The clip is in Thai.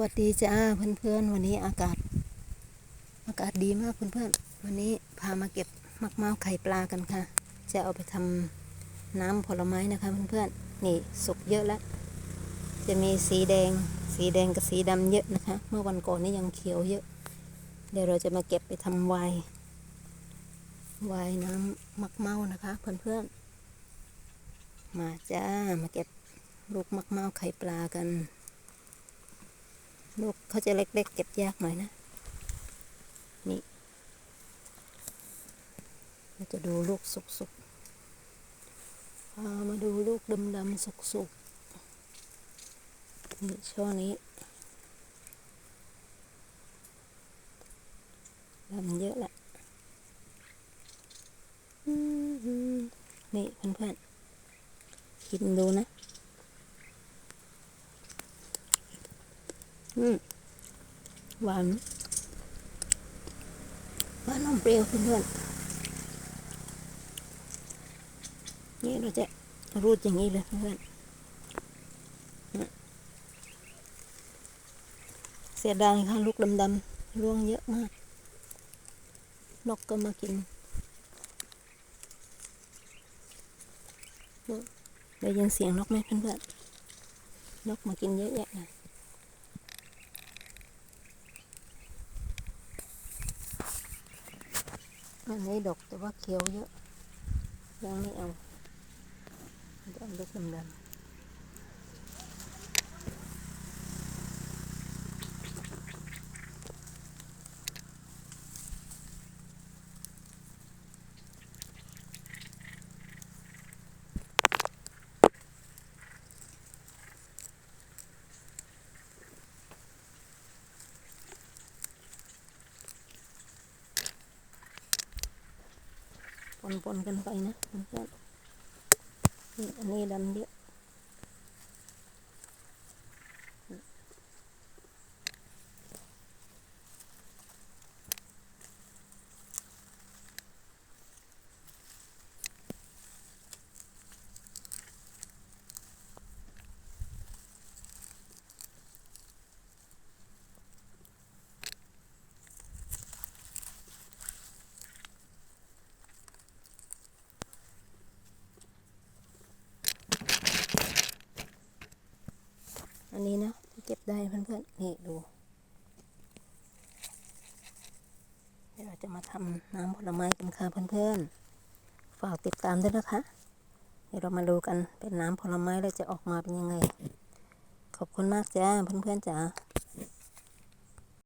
วัสดีจ้าเพื่อนๆ วันนี้อากาศ อากาศดีมากเพื่อนๆ วันนี้พามาเก็บมักเมาไข่ปลากันค่ะ จะเอาไปทำน้ำผลไม้นะคะเพื่อนๆ นี่สุกเยอะแล้ว จะมีสีแดง สีแดงกับสีดำเยอะนะคะ เมื่อวันก่อนนี่ยังเขียวเยอะ เดี๋ยวเราจะมาเก็บไปทำไวน์ไวน์น้ำมักเมานะคะเพื่อนๆ มาจ้ามาเก็บลูกมักเมาไข่ปลากัน ลูกเขาจะเล็กๆ เก็บยากหน่อยนะ นี่เราจะดูลูกสุกๆพามาดูลูกดำๆสุกๆนี่ช่วงนี้ดำเยอะละนี่เพื่อนๆ กินดูนะ อืม หวานหวานนมเปรี้ยวเพื่อนๆนี่เราจะรูดอย่างนี้เลยเพื่อนเสียดายค่ะลูกดำๆร่วงเยอะมาก นกก็มากินได้ยินเสียงนกไหมเพื่อนๆนกมากินเยอะแยะเลย อันนี้ดกแต่ว่าเขียวเยอะ ยังไม่เอาจะเอาลูกดำๆ ปนๆกันไปนะ อันนี้นะเก็บได้เพื่อนๆนี่ดูเดี๋ยวเราจะมาทำน้ำผลไม้กันค่ะเพื่อนๆฝากติดตามด้วยนะคะ เดี๋ยวเรามาดูกันเป็นน้ำผลไม้แล้วจะออกมาเป็นยังไง ขอบคุณมากจ้าเพื่อนๆจ้า